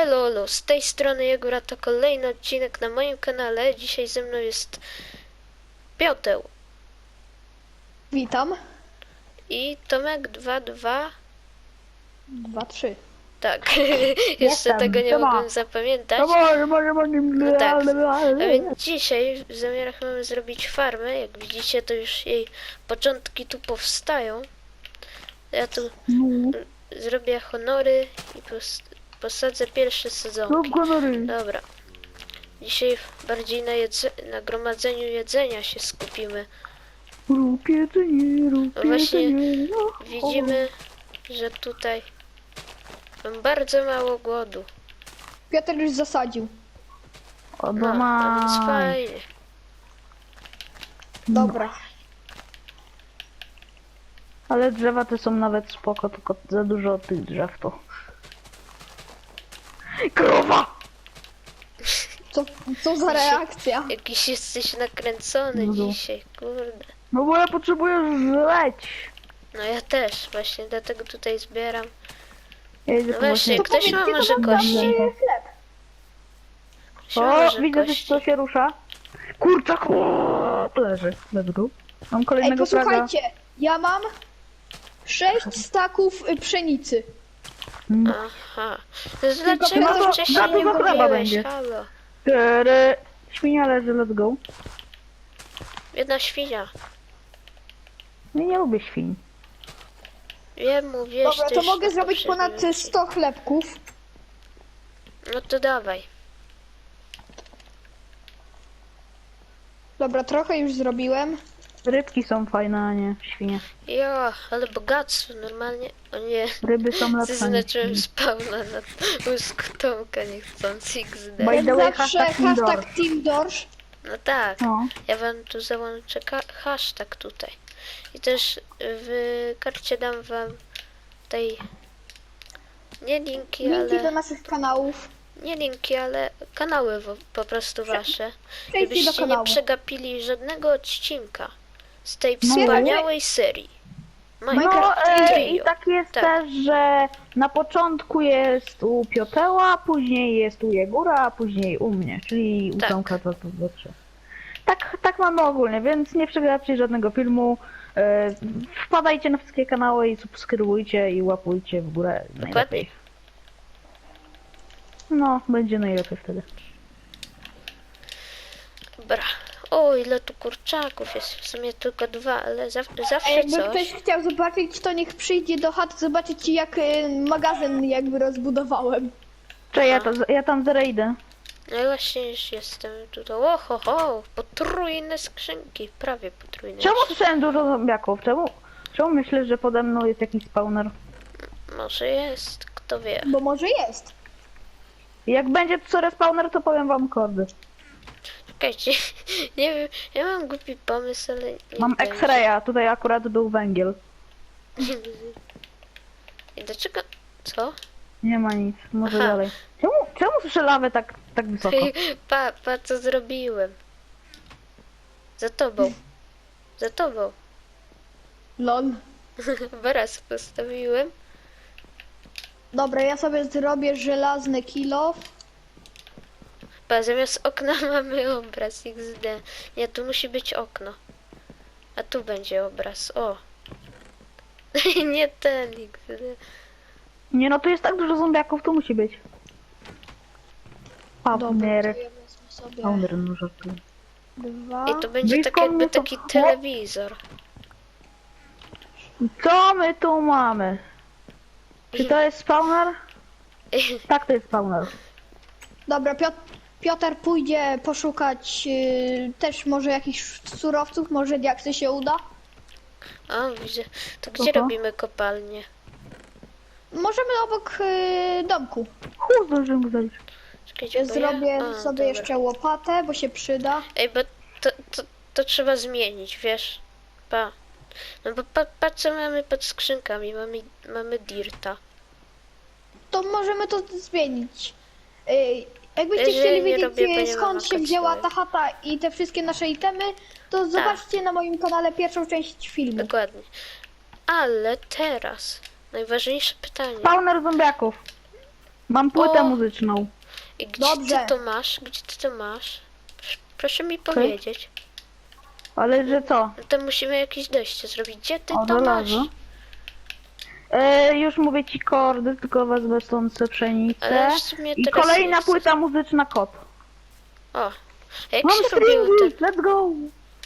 Elo, elo, z tej strony Jegora to kolejny odcinek na moim kanale. Dzisiaj ze mną jest Piotr Witam. i Tomek22. Dwa, trzy. Tak, jeszcze tego nie mogłem zapamiętać. No tak. A więc dzisiaj w zamiarach mamy zrobić farmę. Jak widzicie, to już jej początki tu powstają. Ja tu No, zrobię honory i pos posadzę pierwsze sadzonki. Gonory. Dobra. Dzisiaj bardziej na, jedze na gromadzeniu jedzenia się skupimy. Rób jedzenie, rób No właśnie jedzenie. no. Widzimy, że tutaj mam bardzo mało głodu. Piotr już zasadził. O, No, bo a więc ma... fajnie. Dobra. Ale drzewa te są nawet spoko, tylko za dużo tych drzew to. Krowa! Co, co za reakcja? Jakiś jesteś nakręcony No. dzisiaj, kurde. No bo ja potrzebuję żreć. No ja też, właśnie dlatego tutaj zbieram. Ja idę No właśnie, właśnie... ktoś ma może kości? Ktoś ma O, może widzę, że kości? to się rusza. Kurczak! o, Leży. Let's go. Mam Ej, kolejnego fraga. posłuchajcie. Ja mam sześć staków y, pszenicy. Aha. To jest Tylko dlaczego bardzo- wcześniej bardzo nie dużo chleba mówiłeś? będzie. Halo. Cztery. Świnia leży, let's go. Jedna świnia. Ja nie lubię świń. Wiem, mówię, Dobra, to mogę zrobić ponad y, 100 chlebków. No to dawaj. Dobra, trochę już zrobiłem. Rybki są fajne, a nie świnie. Jo, ale bogactwo normalnie. O nie. Ryby są lepsze. Zaznaczyłem spawna na mózg Tomka niechcący XD. By the way, zawsze hashtag Team hashtag. Team Dorsz. No tak, No. ja wam tu załączę ka- hashtag tutaj. I też w karcie dam wam tej nie linki, Linki do ale naszych kanałów. nie linki, ale kanały wo- po prostu wasze. Przejdźcie do Żebyście nie kanału. przegapili żadnego odcinka z tej No. wspaniałej serii. No Minecraft e, i Trio. tak jest Tak. też, że na początku jest u Pioteła, później jest u Jegura, a później u mnie, czyli u Tak. Tomka to, to. Tak, tak mamy ogólnie, więc nie przegapicie żadnego filmu. E, wpadajcie na wszystkie kanały i subskrybujcie i łapujcie w górę najlepiej. No, będzie najlepiej wtedy. Dobra. O, ile tu kurczaków jest. W sumie tylko dwa, ale zaw- zawsze jakby coś. ktoś chciał zobaczyć, to niech przyjdzie do chaty zobaczyć jak y, magazyn jakby rozbudowałem. Czy ja, to, ja tam zaraz idę. No i właśnie już jestem tutaj. Oho, ho, potrójne skrzynki. Prawie potrójne. Czemu słyszałem dużo zombiaków? Czemu, czemu myślę, że pode mną jest jakiś spawner? Może jest, kto wie. Bo może jest. Jak będzie co respawner, to powiem wam kody. Czekajcie, nie wiem, ja mam głupi pomysł, ale nie Mam. X-raya, tutaj akurat był węgiel. I dlaczego? Co? Nie ma nic, może Aha. dalej. Czemu, czemu słyszę lawę tak, tak wysoko? Pa, pa, co zrobiłem? Za tobą. Za tobą. Lol. Baraz postawiłem. Dobra, ja sobie zrobię żelazny kilo. Zamiast okna mamy obraz XD. Nie, tu musi być okno. A tu będzie obraz, o. Nie ten XD. Nie no, tu jest tak dużo zombiaków, tu musi być. Dobra, Spawner. to ja wezmę sobie Spawner, no żartuję. dwa. I to będzie tak Blisko jakby mnie to- taki telewizor. Co my tu mamy? Czy to jest spawner? Tak, to jest spawner. Dobra, Piotr, Piotr pójdzie poszukać y, też może jakichś surowców, może diaksy się uda. O, widzę. To gdzie Oho. robimy kopalnię? Możemy obok y, domku. Chu, zdążyłem go zaliczyć. Czekajcie, Ja bo zrobię ja... A, sobie dobra. jeszcze łopatę, bo się przyda. Ej, bo to, to, to trzeba zmienić, wiesz? Pa. No bo pa, patrz co mamy pod skrzynkami. Mamy, mamy dirta. To możemy to zmienić. Y, jakbyście Jeżeli chcieli nie wiedzieć robię, nie skąd się wzięła ta chata i te wszystkie nasze itemy, to Tak. zobaczcie na moim kanale pierwszą część filmu. Dokładnie. Ale teraz najważniejsze pytanie. Spawner zombiaków. Mam płytę O! muzyczną. I gdzie Dobrze. ty to masz? Gdzie ty to masz? Proszę- Proszę mi powiedzieć. Ale że co? No to musimy jakieś dojście zrobić. Gdzie ty O, to masz? żelazo. E, już mówię ci kordy, tylko wezmę stąd se pszenicę. Ale w sumie I teraz kolejna chcę. płyta muzyczna kot. O, jak Mam się robiło stringy, te... let's go!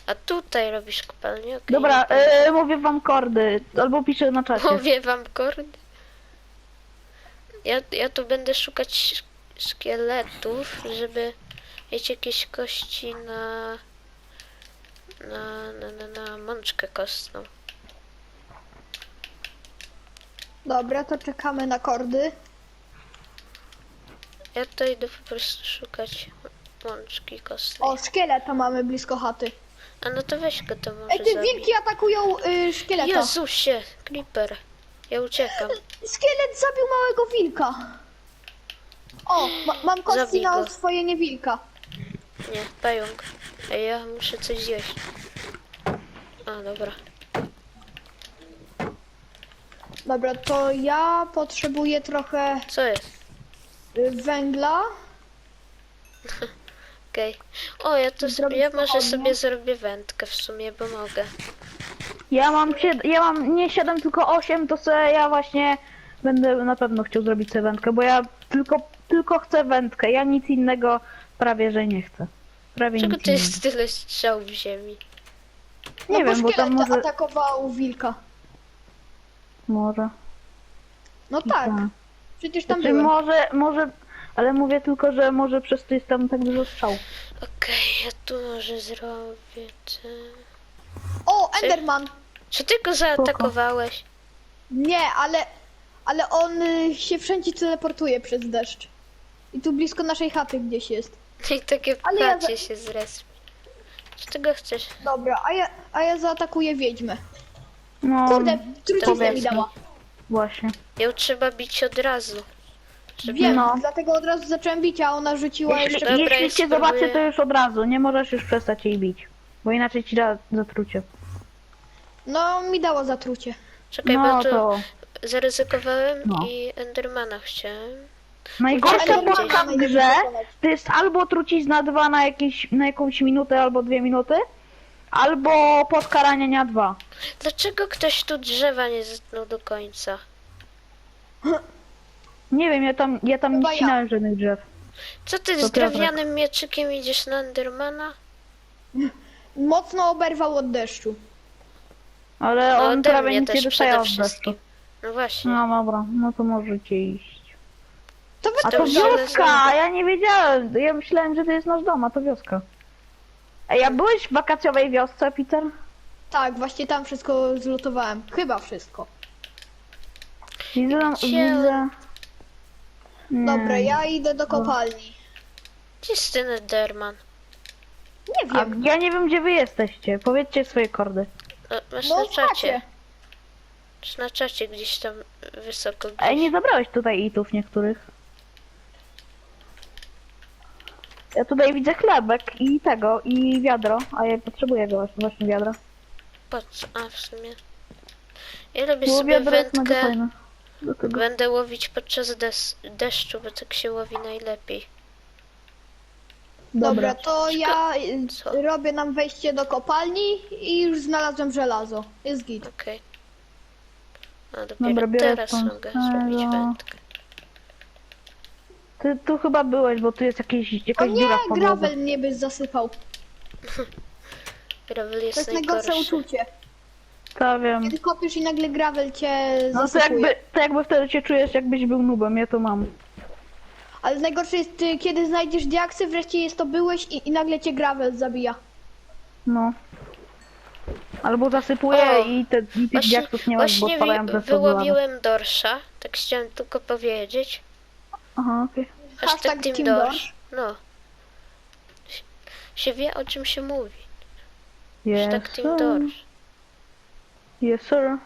A tutaj robisz kopalnię? Okej, Dobra, e, mówię wam kordy, albo piszę na czacie. Mówię wam kordy. Ja, ja tu będę szukać szkieletów, żeby mieć jakieś kości na... Na, na, na, na mączkę kostną. Dobra, to czekamy na kordy. Ja to idę po prostu szukać mączki kostnej. O, szkieleta mamy blisko chaty. A no to weź go to Ej, może te zabij. wilki atakują y, szkieleta. Jezusie, Creeper. Ja uciekam. Szkielet zabił małego wilka. O, ma, mam kości Zabij na go. oswojenie wilka. Nie, pająk. Ej, ja muszę coś zjeść. A, dobra. Dobra, to ja potrzebuję trochę Co jest? y, węgla. Okej. O, ja to sobie, Zrobić ja może sobie zrobię wędkę w sumie, bo mogę. Ja mam sied- ja mam nie 7, tylko 8, to se ja właśnie będę na pewno chciał zrobić sobie wędkę, bo ja tylko, tylko chcę wędkę, ja nic innego prawie że nie chcę. Prawie Czego nic to innego. jest tyle strzał w ziemi? No Nie bo wiem, bo szkielet tam może... atakował wilka. Może. No tak, przecież tam Znaczy, byłem. może, może, ale mówię tylko, że może przez to jest tam tak dużo strzał. Okej, ja tu może zrobię te... O, Enderman! Czy ty go zaatakowałeś? Nie, ale, ale on y, się wszędzie teleportuje przez deszcz. I tu blisko naszej chaty gdzieś jest. I takie w Ale ja za- się zrespi. Czy ty go chcesz? Dobra, a ja, a ja zaatakuję wiedźmę. No, Kurde, truciznę mi dała. właśnie. Ją trzeba bić od razu. Żeby... Wiem, No. dlatego od razu zacząłem bić, a ona rzuciła Jeśli, jeszcze... Dobra, jeśli ja cię zobaczy, to już od razu, nie możesz już przestać jej bić. Bo inaczej ci da zatrucie. No, mi dała zatrucie. Czekaj, No bo tu to zaryzykowałem No. i Endermana chciałem. najgorsza Czekaj, w grze to jest albo trucizna dwa na, jakieś, na jakąś minutę albo dwie minuty, albo podkarania dwa. Dlaczego ktoś tu drzewa nie zetnął do końca? Nie wiem, ja tam, ja tam Chyba nie ja. ścinałem żadnych drzew. Co ty To z Piotrek. drewnianym mieczykiem idziesz na Endermana? Mocno oberwał od deszczu. Ale No on ode prawie mnie nic nie też dostaje przede od deszczu. No właśnie. No dobra, no to możecie iść. To wy A To to wioska! Ja nie wiedziałem. Ja myślałem, że to jest nasz dom, a to wioska. Ej, a byłeś w wakacjowej wiosce, Peter? Tak, właśnie tam wszystko zlutowałem. Chyba wszystko. Widzę, Gdzie? widzę. Nie. Dobra, ja idę do kopalni. Gdzie jest ten Enderman? Nie A wiem. ja nie wiem, gdzie wy jesteście. Powiedzcie swoje kordy. O, masz No na czacie. Masz na czacie gdzieś tam wysoko gdzieś. Ej, nie zabrałeś tutaj itów niektórych. Ja tutaj widzę chlebek i tego, i wiadro, a ja potrzebuję go właśnie, właśnie wiadra. Po co? A, w sumie. Ja robię Bo sobie wiadro jest mega wędkę. fajne. Do tego. Będę łowić podczas des deszczu, bo tak się łowi najlepiej. Dobra, to ja y, Co? robię nam wejście do kopalni i już znalazłem żelazo. Jest git. Okej. A dopiero Dobra, biorę teraz mogę zrobić wędkę. Ty tu chyba byłeś, bo tu jest jakieś, O jakaś nie, dziura w podłodze. gravel mnie by zasypał. Gravel To jest jest najgorsze najgorszy. uczucie. To wiem. Kiedy kopiesz i nagle gravel cię No to zasypuje. jakby, to jakby wtedy się czujesz, jakbyś był nubem, ja to mam. Ale najgorsze jest, y, kiedy znajdziesz diaksy, wreszcie jest to byłeś i, i nagle cię gravel zabija. No. Albo zasypuję O, i, te, i tych Właśnie, diaksów nie ma, bo właśnie spadają ze wyłowiłem dorsza. Tak chciałem tylko powiedzieć. Aha, okej. Hashtag Hashtag Team Team Dorsz. No. Się- Się wie o czym się mówi. Yes, Hashtag Team sir. Dorsz. Yes, sir.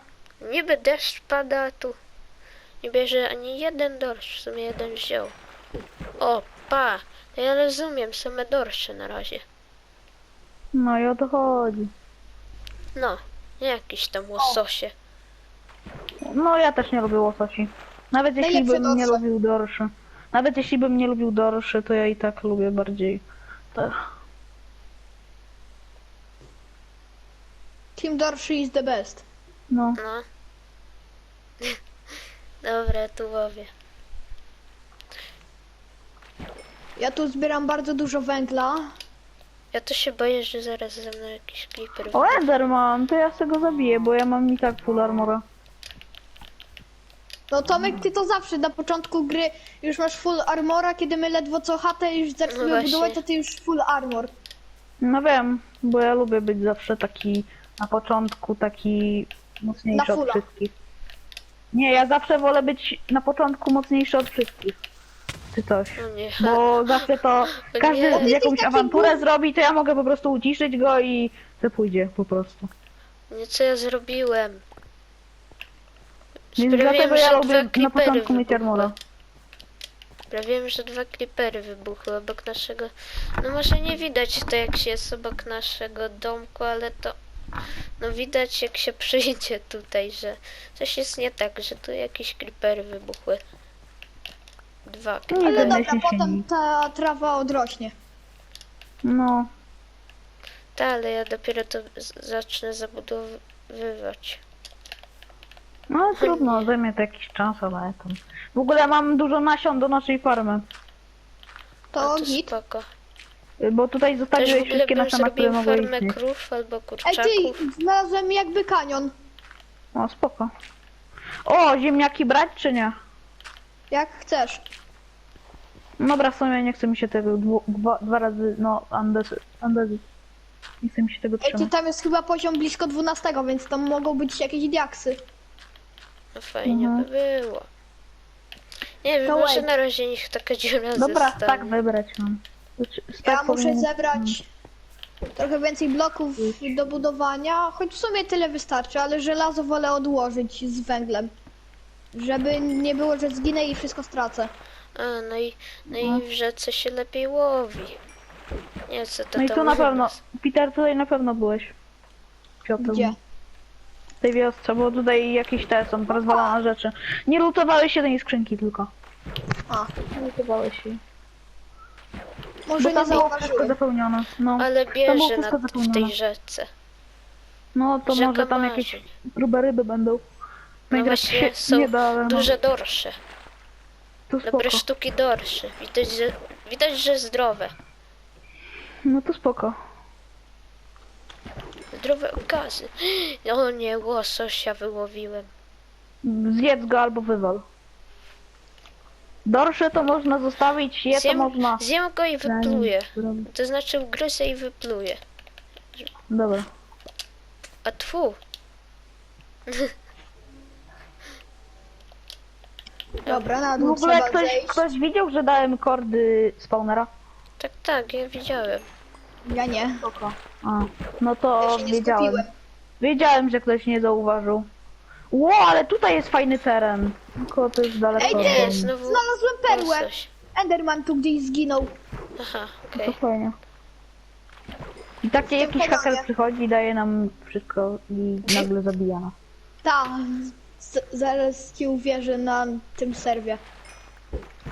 Niby deszcz pada tu. Nie bierze ani jeden dorsz, w sumie jeden wziął. O, pa! To ja rozumiem, same dorsze na razie. No i o to chodzi. No, nie jakieś tam łososie. No ja też nie lubię łososi. Nawet jeśli bym nie lubił dorszy. Nawet jeśli bym nie lubił dorszy, to ja i tak lubię bardziej te. Team Dorszy is the best. No. No. Dobra, tu łowię. Ja tu zbieram bardzo dużo węgla. Ja to się boję, że zaraz ze mną jakiś creeper O, Enderman, to ja sobie go zabiję, bo ja mam i tak full armora. No Tomek, ty to zawsze na początku gry już masz full armora, kiedy my ledwo co chatę już No zaczniemy właśnie. budować, to ty już full armor. No wiem, bo ja lubię być zawsze taki na początku taki mocniejszy od fulla. wszystkich. Nie, ja zawsze wolę być na początku mocniejszy od wszystkich. Czy coś. No nie. Bo zawsze to każdy nie. jakąś taki awanturę zrobi, to ja mogę po prostu uciszyć go i to pójdzie po prostu. Nie, co ja zrobiłem? Więc Sprawiłem, dlatego ja że lubię dwa na creepery początku mieć wybuchły. armora. Sprawiłem, że dwa creepery wybuchły obok naszego... No może nie widać to jak się jest obok naszego domku, ale to... No widać jak się przyjdzie tutaj, że coś jest nie tak, że tu jakieś creepery wybuchły. Dwa. Nie Ale będę dobra, się potem ta trawa odrośnie. No, Tak, ale ja dopiero to z- zacznę zabudowywać. No ale trudno, zajmie to jakiś czas, ale tam. W ogóle mam dużo nasion do naszej farmy. To A to git. spoko. Bo tutaj Też w zostawiłeś ogóle wszystkie bym nasiona, które zrobił farmę istnieć. krów albo Ej, kurczaków. ty, znalazłem jakby kanion. O, spoko. O, ziemniaki brać czy nie? Jak chcesz. Dobra, w sumie nie chce mi się tego dwu, dwa, dwa razy, no, andesy, andesy. Nie chce mi się tego Ej, ty trzymać. tam jest chyba poziom blisko 12, więc tam mogą być jakieś diaksy. No fajnie Mhm. by było. Nie wiem, To może wait. na razie niech taka dziura Dobra, zostanie. tak wybrać mam. Znaczy, Ja stack muszę powinien- zebrać trochę więcej bloków do budowania, choć w sumie tyle wystarczy, ale żelazo wolę odłożyć z węglem. Żeby nie było, że zginę i wszystko stracę. A, no i, no i w rzece się lepiej łowi. Nie, co to No i tam tu na u pewno, nas? Peter, tutaj na pewno byłeś. Piotr. Gdzie? W tej wiosce, bo tutaj jakieś te są rozwalone rzeczy. Nie lutowałeś jednej skrzynki tylko. A, Nie lutowałeś jej. może Bo tam nie było wszystko zauważyłem. zapełnione. No, Ale Tam było bierze wszystko na, w zapełnione. tej rzece. no to Rzeka może tam jakieś grube ryby będą. No Minecraft właśnie, się są nie da, ale no, duże dorsze. to spoko. Dobre sztuki dorszy. Widać, że, widać, że zdrowe. No to spoko. Zdrowe okazy. O nie, łososia wyłowiłem. Zjedz go albo wywal. Dorsze to można zostawić, je to Zjem, można... zjem go i wypluję. To znaczy ugryzę i wypluję. Dobra. A tfu. Dobra, na W dół ogóle trzeba ktoś, zejść. ktoś widział, że dałem kordy spawnera? Tak, tak, ja widziałem. Ja nie. Spoko. A, no to nie wiedziałem. skupiłem. Wiedziałem, że ktoś nie zauważył. Ło, ale tutaj jest fajny teren. Tylko to jest daleko. Ej, od nie, domu. Znowu Znalazłem perłę. Enderman tu gdzieś zginął. Aha, To okej. fajnie. I takie jakiś haker przychodzi, daje nam wszystko i nagle zabija nas. Ta, z- zaraz ci uwierzę na tym serwie.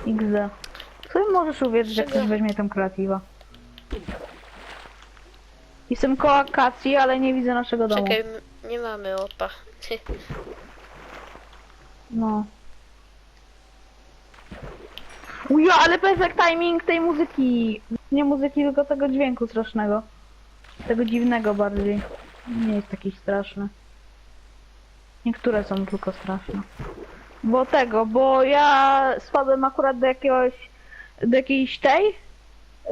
XD. Sobie możesz uwierzyć, że ktoś weźmie tą kreatywa. Jestem koło akacji, ale nie widzę naszego domu. Czekaj, m- nie mamy opa. No. Uja, ale perfect timing tej muzyki. Nie muzyki, tylko tego dźwięku strasznego. Tego dziwnego bardziej. Nie jest taki straszny. Niektóre są tylko straszne. Bo tego, bo ja spadłem akurat do jakiegoś, do jakiejś tej,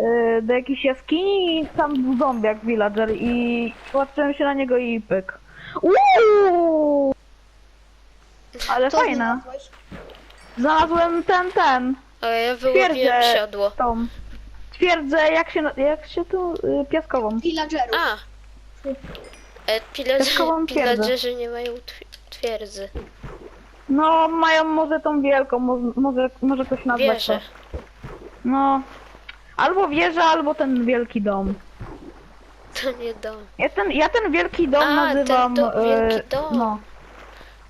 yy, do jakiejś jaskini i tam był zombiak villager i patrzyłem się na niego i pyk. Uuu! Ale Co fajna. znalazłeś? Znalazłem ten, ten, A ja wyłowiłem Twierdzę. siodło. tą. Twierdzę, jak się, na- jak się tu, y, piaskową. Villagerów. A! E, pillager, Piaskową twierdzę. pillagerzy nie mają twi- twierdzy. No, mają może tą wielką, mo- może, może ktoś nazwać Wierzę. to. No, albo wieża, albo ten wielki dom. To nie dom. Ja ten, ja ten wielki dom A, ten nazywam... do- wielki e, dom. No.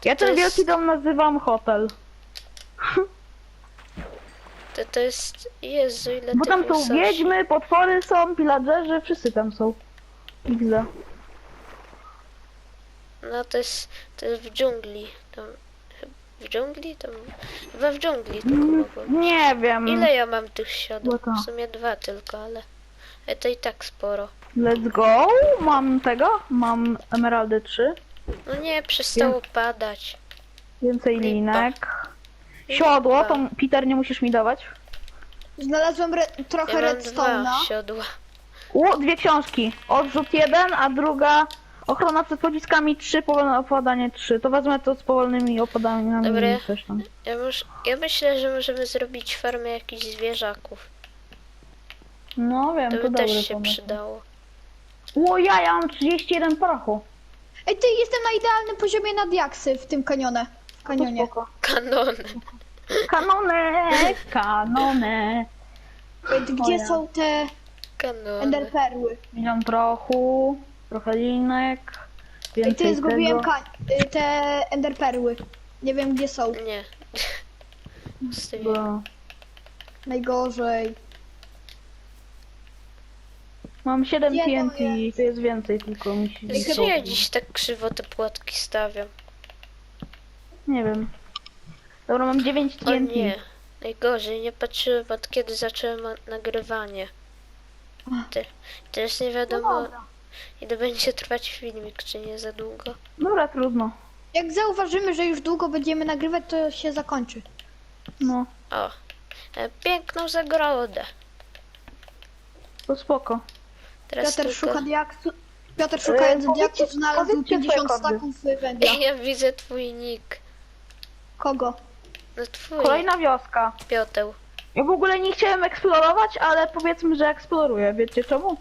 Ja ten jest- wielki dom nazywam hotel. To, to jest... Jezu, ile Bo tam są łososi. wiedźmy, potwory są, pillagerzy, wszyscy tam są. XD. No to jest... To jest w dżungli. Tam... W dżungli? Tam... Chyba w dżungli to Mm, mogło być. Nie wiem. Ile ja mam tych to- W sumie dwa tylko, ale... ale to i tak sporo. Let's go. Mam tego. Mam emeraldy 3. No nie, przestało padać. Więcej Lipa. linek. Siodło, Lipa. to Peter nie musisz mi dawać. Znalazłem re trochę Ja mam redstone'a. siodła. O, dwie książki. Odrzut jeden, a druga ochrona przed pociskami 3, powolne opadanie 3. To wezmę to z powolnymi opadaniami Dobra. i coś tam. Ja, ja myślę, że możemy zrobić farmę jakichś zwierzaków. No wiem, To to, by dobry też się pomysł. przydało. O, ja, ja mam 31 prochu. Ej, ty, jestem na idealnym poziomie na diaksy w tym kanionie. W To kanionie. spoko. Kanony. Kanone, kanone. Ej, ty, gdzie są te Kanony. enderperły? Milion prochu, trochę linek, Ej, więcej ty, zgubiłem tego. ka- y, te enderperły. Nie wiem, gdzie są. Nie. Zostawiłem. Bo Najgorzej. Mam 7 Nie, to TNT, to jest więcej tylko mi się Gdzie ja dziś tak krzywo te płotki stawiam? Nie wiem. Dobra, mam 9 O TNT. nie. Najgorzej, nie patrzyłem od kiedy zacząłem ma- nagrywanie. Ty, teraz nie No wiadomo dobra. Ile będzie trwać filmik, czy nie za długo. Dobra, trudno. Jak zauważymy, że już długo będziemy nagrywać, to się zakończy. No, O, e, piękną zagrodę. to spoko. Teraz Piotr tylko... szuka diaksu. Piotr szukając E, powiedzcie- diaksów znalazł powiedzcie 50 swoje kody. staków węgla. Ja widzę twój nick. Kogo? No twój, Kolejna wioska. Piotr. Ja w ogóle nie chciałem eksplorować, ale powiedzmy, że eksploruję. Wiecie czemu?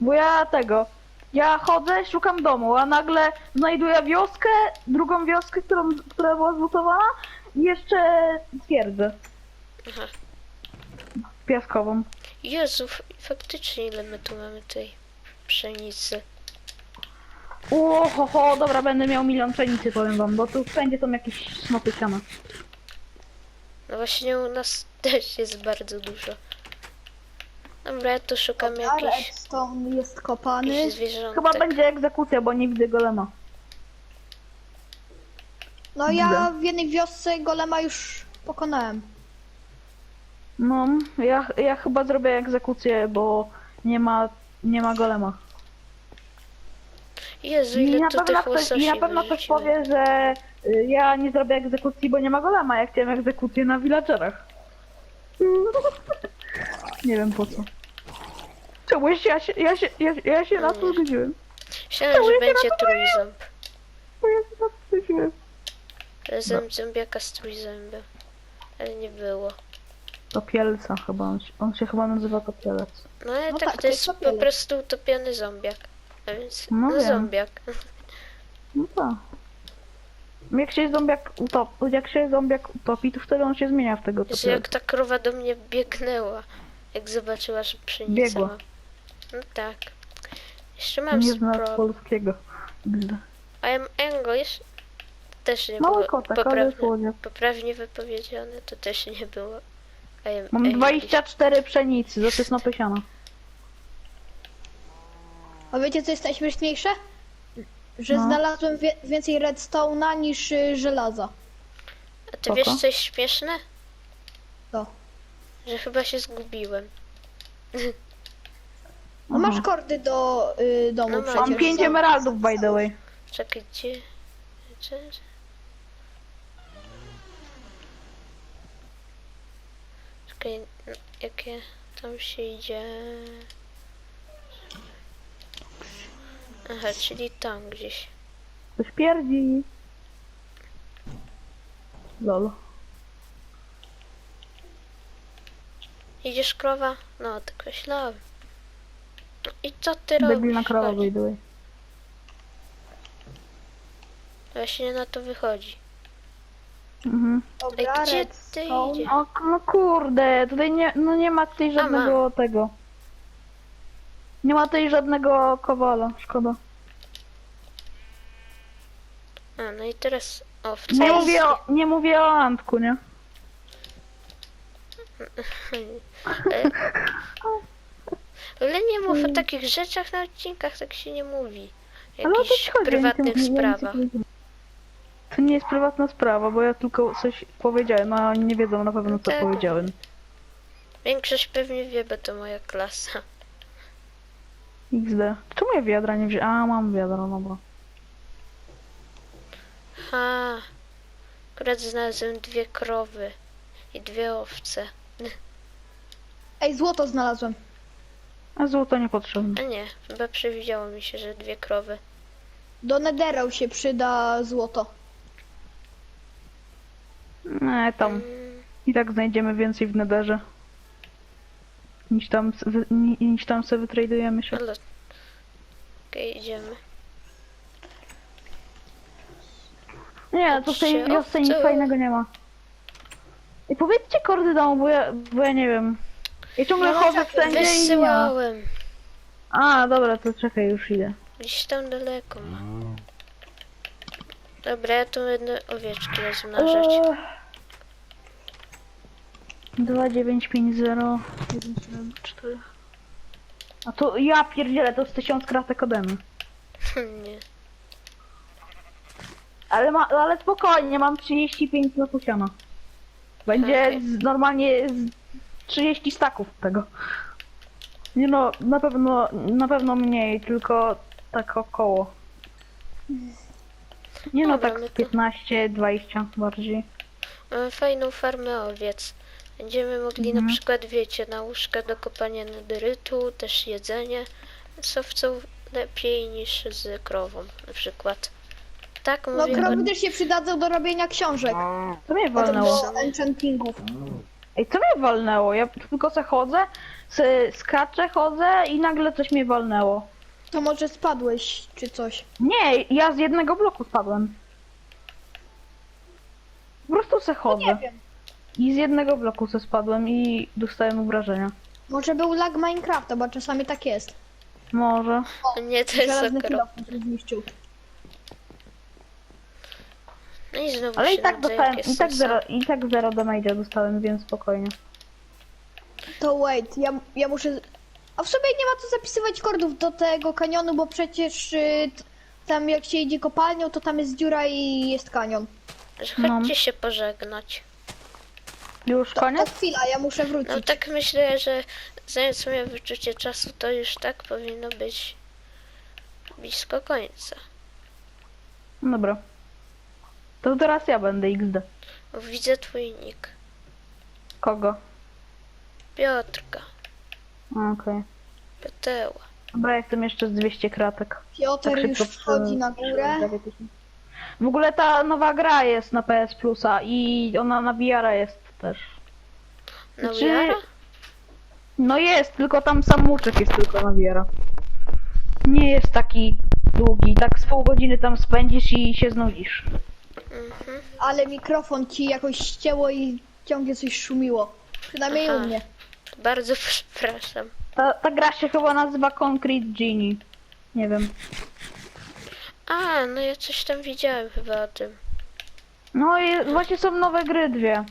Bo ja tego. Ja chodzę, szukam domu, a nagle znajduję wioskę, drugą wioskę, którą, która była zbudowana i jeszcze twierdzę Aha. piaskową. Jezu, f- faktycznie ile my tu mamy tej pszenicy. O, ho, ho, dobra, będę miał milion pszenicy, powiem wam, bo tu wszędzie są jakieś snopy siana. No właśnie u nas też jest bardzo dużo. Dobra, ja tu szukam jakichś, redstone jest kopany. jakichś zwierzątek. Chyba będzie egzekucja, bo nie widzę golema. No ja w jednej wiosce golema już pokonałem. No, ja, ja chyba zrobię egzekucję, bo nie ma, nie ma golema. Jezu, I ile na, tu pewno tych ktoś, łososi I na pewno ktoś wyrzuciłem. powie, że y, ja nie zrobię egzekucji, bo nie ma golema. Ja chciałem egzekucję na villagerach. Nie wiem po co. Czemuś ja się, ja się, ja, ja się na to Nie. zgodziłem. Myślałem, że będzie trójząb. Bo ja się na to zgodziłem. Razem zombiaka z trójzębem. Ale nie było. Topielca chyba, on się, on się chyba nazywa Topielec. No ale No tak, tak, to to jest jest po topielec. prostu utopiony zombiak. A więc No no, wiem. zombiak. No tak. Jak się zombiak utop, jak się zombiak utopi, to wtedy on się zmienia w tego Jezu, topielca. jak ta krowa do mnie biegnęła. Jak zobaczyła, że pszenicę Biegła. No tak. Jeszcze mam Nie zna spro... polskiego. XD. I am English. Też nie Mały było kotek, ale poprawnie, poprawnie wypowiedziane. To też nie było. I am Mam English. 24 pszenicy, za snopy siana. A wiecie co jest najśmieszniejsze? Że No. znalazłem wie więcej redstone'a niż y, żelaza. A ty Spoko. wiesz coś śmieszne? Że chyba się zgubiłem. No masz kordy do y, domu No mam. przecież. Mam 5 Za- emeraldów, by the way. Czekaj, gdzie? Gdzie? Czekaj, no, jakie tam się idzie? Aha, czyli tam gdzieś. To śmierdzi. Lol. Idziesz krowa? No, tak myślałem. No i co ty robisz? Debilna krowa, Chodź. Właśnie na to wychodzi. Mhm. Dobra, Ej, gdzie ty redstone. idziesz? O, no kurde, tutaj nie, no nie ma tutaj żadnego tego. Nie ma tutaj żadnego kowala, szkoda. A, no i teraz... O, w Nie mówię o, nie mówię o Antku, nie? E, Ale nie mów o takich rzeczach na odcinkach, tak się nie mówi. Ale o to Jakichś prywatnych sprawach. To nie jest prywatna sprawa, bo ja tylko coś powiedziałem, a oni nie wiedzą na pewno co tak. powiedziałem. Większość pewnie wie, bo to moja klasa. XD. Czemu ja wiadra nie wziąłem? A, mam wiadro, dobra. Ha, akurat znalazłem dwie krowy i dwie owce. Ej, złoto znalazłem. A złoto niepotrzebne. A nie, chyba przewidziało mi się, że dwie krowy. Do Netherał się przyda złoto. Nie, tam Mm, i tak znajdziemy więcej w nederze. Niż tam, s- wy, ni- niż tam sobie wytradujemy się. ale... Okej, idziemy. Nie, to w tej wiosce nic owce. fajnego nie ma. I powiedzcie kordy domu, bo ja, bo ja nie wiem. Ja ciągle No, chodzę tak, wszędzie i nie ma. Wysyłałem. A, dobra, to czekaj, już idę. Gdzieś tam daleko ma. Dobra, ja tu będę owieczki rozmnażać. Eee. 2950 174 A to ja pierdzielę, to jest 1000 kratek ode mnie. nie. Ale, ma, ale spokojnie, mam 35 na posiana. Będzie Okej. z, normalnie z 30 staków tego. Nie no, na pewno, na pewno mniej, tylko tak około. Nie no, Dobra, tak my z to- 15, 20 bardziej. Mamy fajną farmę owiec. Będziemy mogli Mhm. na przykład, wiecie, na łóżka do kopania nederytu, też jedzenie. Z owcą lepiej niż z krową na przykład. Tak No mówię, krowy też się przydadzą do robienia książek. Co mnie Potem walnęło? do enchantingów. Ej, co mnie walnęło? Ja tylko se chodzę, se skaczę, chodzę i nagle coś mnie walnęło. To może spadłeś czy coś. Nie, ja z jednego bloku spadłem. Po prostu se chodzę. Nie wiem. I z jednego bloku se spadłem i dostałem obrażenia. Może był lag Minecrafta, bo czasami tak jest. Może. nie, to jest Żelazny okro. kilo się zniszczył. No i znowu Ale się i tak dostałem, i tak zero, i tak zero damage'a dostałem, więc spokojnie. To wait, ja, ja muszę... A w sobie nie ma co zapisywać kordów do tego kanionu, bo przecież y, t- tam jak się idzie kopalnią, to tam jest dziura i jest kanion. Że No. Chodźcie się pożegnać. Już To, to koniec? chwila, ja muszę wrócić. No tak myślę, że zając moje wyczucie czasu, to już tak powinno być blisko końca. Dobra. To teraz ja będę XD. Widzę twój nick. Kogo? Piotrka. A, Okej. Pioteła. Dobra, jestem jeszcze z 200 kratek. Piotr Tak już szybko wchodzi na górę. W ogóle ta nowa gra jest na PS Plusa i ona na VR jest też. No Znaczy-? No jest, tylko tam samouczek jest tylko na VR. Nie jest taki długi, tak z pół godziny tam spędzisz i się znudzisz. Mhm. Ale mikrofon ci jakoś ścięło i ciągle coś szumiło. Przynajmniej Aha. u mnie. Bardzo przepraszam. Ta, ta gra się chyba nazywa Concrete Genie. Nie wiem. A, no ja coś tam widziałem chyba o tym. No i właśnie są nowe gry dwie.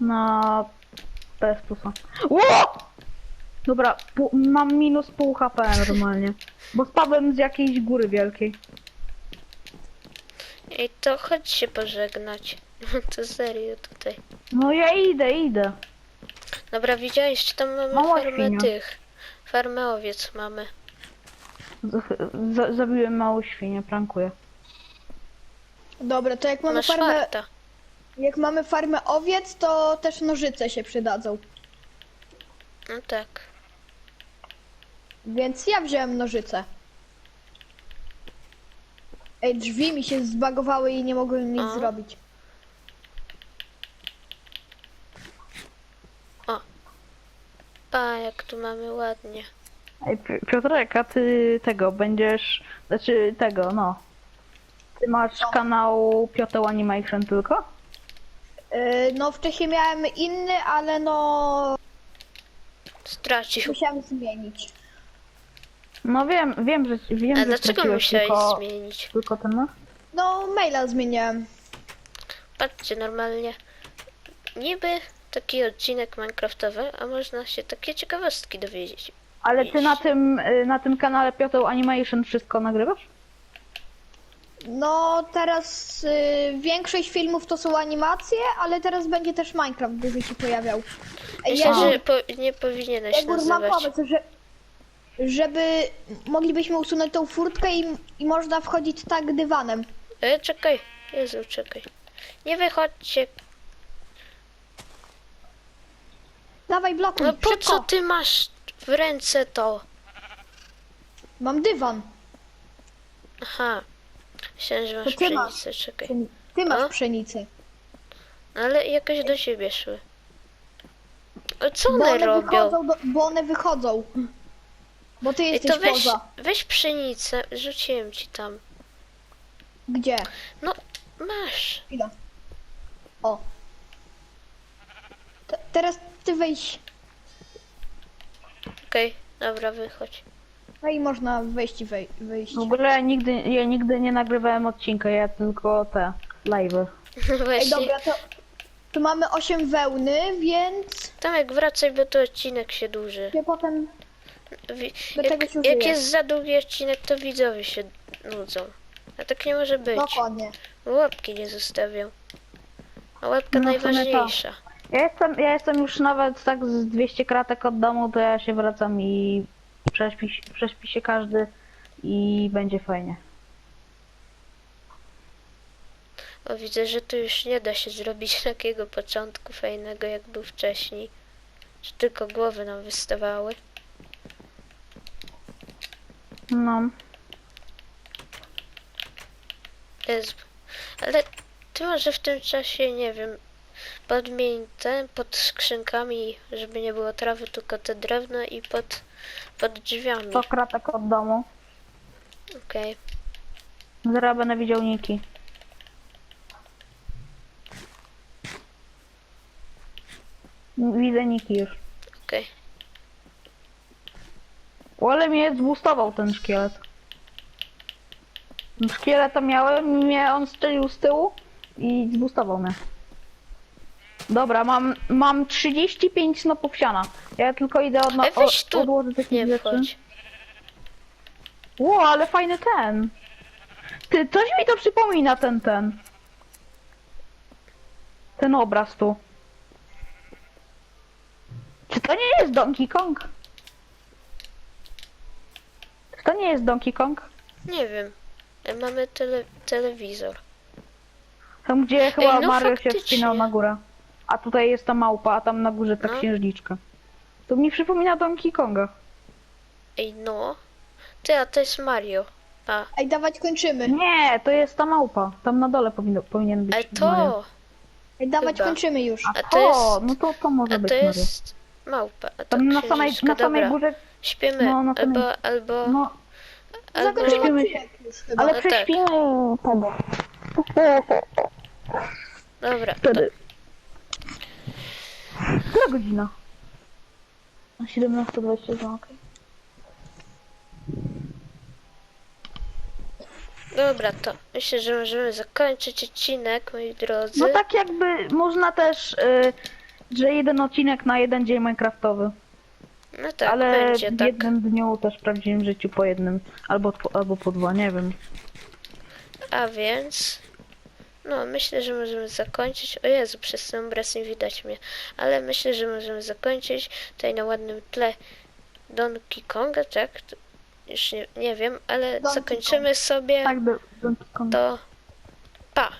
Na PS Plusa. Ło! Dobra, pół, mam minus pół HP normalnie. Bo spadłem z jakiejś góry wielkiej. Ej, to chodź się pożegnać. To serio tutaj. No ja idę, idę. Dobra, widziałeś, czy tam mamy Mała farmę świnia. tych. Farmę owiec mamy. Z, z, zabiłem małą świnię, prankuję. Dobra, to jak mamy Masz farmę, farta. jak mamy farmę owiec, to też nożyce się przydadzą. No tak. Więc ja wziąłem nożyce. Ej, drzwi mi się zbagowały i nie mogłem nic A. zrobić. Pa, jak tu mamy ładnie. Ej, Pi- Piotrek, a ty tego będziesz... Znaczy tego, no. Ty masz Co? kanał Pioteł Animation tylko? Yy, no wcześniej miałem inny, ale no Stracił. musiałem zmienić. No wiem, wiem, że wiem, A że dlaczego straciłeś musiałeś tylko, zmienić? tylko ten, no? No maila zmieniałem. Patrzcie, normalnie. Niby taki odcinek Minecraftowy, a można się takie ciekawostki dowiedzieć. Ale ty na tym, y, na tym kanale Piotr Animation wszystko nagrywasz? No teraz y, większość filmów to są animacje, ale teraz będzie też Minecraft dużo się pojawiał. Myślę, Jegór, że po, nie powinieneś Jegór mam nazywać. pomysł, że żeby moglibyśmy usunąć tą furtkę i, i można wchodzić tak dywanem. E, czekaj, Jezu, czekaj. Nie wychodźcie. Dawaj blokuj, No po szybko. co ty masz w ręce to? Mam dywan. Aha. Myślałem, że masz To ty masz. pszenicę, czekaj. Ty masz A? pszenicę. Ale jakoś do siebie szły. O co Bo one one robią? wychodzą, do, bo one wychodzą. Bo ty Ej, jesteś to weź, poza. weź pszenicę, rzuciłem ci tam. Gdzie? No, masz. Chwila. O. Te, teraz ty wejdź. Okej, dobra, wychodź. No i można wejść i wej, wyjść. W ogóle ja nigdy, ja nigdy nie nagrywałem odcinka, ja tylko te live'y. Ej, Właśnie. dobra, to... Tu mamy 8 wełny, więc... Tomek, wracaj, bo to odcinek się dłuży. Ja potem... Wi- Do jak, tego się jak jest za długi odcinek, to widzowie się nudzą. A tak nie może być. Dokładnie. Łapki nie zostawią. A łapka No, w sumie najważniejsza. Ja jestem, ja jestem już nawet tak z 200 kratek od domu, to ja się wracam i prześpi, się- prześpi się każdy i będzie fajnie. O, widzę, że tu już nie da się zrobić takiego początku fajnego, jak był wcześniej. Że tylko głowy nam wystawały. No. Jezu. Ale ty może w tym czasie, nie wiem, podmień ten pod skrzynkami, żeby nie było trawy, tylko te drewno i pod, pod drzwiami. 100 kratek od domu. Okej. Zaraz będę widział niki. Widzę niki już. Okej. O, Ale mnie zbustował ten szkielet. Szkieleta miałem mnie on strzelił z tyłu i zbustował mnie. Dobra, mam, mam 35 snopów siana. Ja tylko idę od, Ej, weź tu, odłożyć jakieś Nie rzeczy. wchodź. Ło, ale fajny ten. Ty, coś mi to przypomina ten, ten. Ten obraz tu. Czy to nie jest Donkey Kong? To nie jest Donkey Kong? Nie wiem. Mamy tele, telewizor. Tam gdzie chyba no Mario się faktycznie. wspinał na górę. A tutaj jest ta małpa, a tam na górze ta No. księżniczka. To mi przypomina Donkey Konga. Ej, no. Ty, a to jest Mario. A, Ej, dawać kończymy. Nie, to jest ta małpa. Tam na dole powinno, powinien być Mario. to, Ej, dawać Chyba. kończymy już. A a to, to jest- no to, to może a być to Mario. Małpa. A to Tam na samej, księżniczka. na samej Dobra, górze, śpimy. no, na samej- Albo, albo, no, albo... Zakończymy odcinek już chyba. ale no tak. prześpimy wtedy. Dobra, to, Wtedy. Która godzina? Na 17.22, okej. dobra, to myślę, że możemy zakończyć odcinek, moi drodzy. No tak jakby można też, y, że jeden odcinek na jeden dzień Minecraftowy. No tak, ale będzie w tak. jednym dniu też w prawdziwym życiu po jednym, albo, albo po dwa, nie wiem. A więc... No, myślę, że możemy zakończyć. O Jezu, przez ten obraz nie widać mnie. Ale myślę, że możemy zakończyć. Tutaj na ładnym tle Donkey Konga, tak? Już nie, nie wiem, ale Donkey zakończymy sobie Tak, do, Donkey Kong. to... Pa!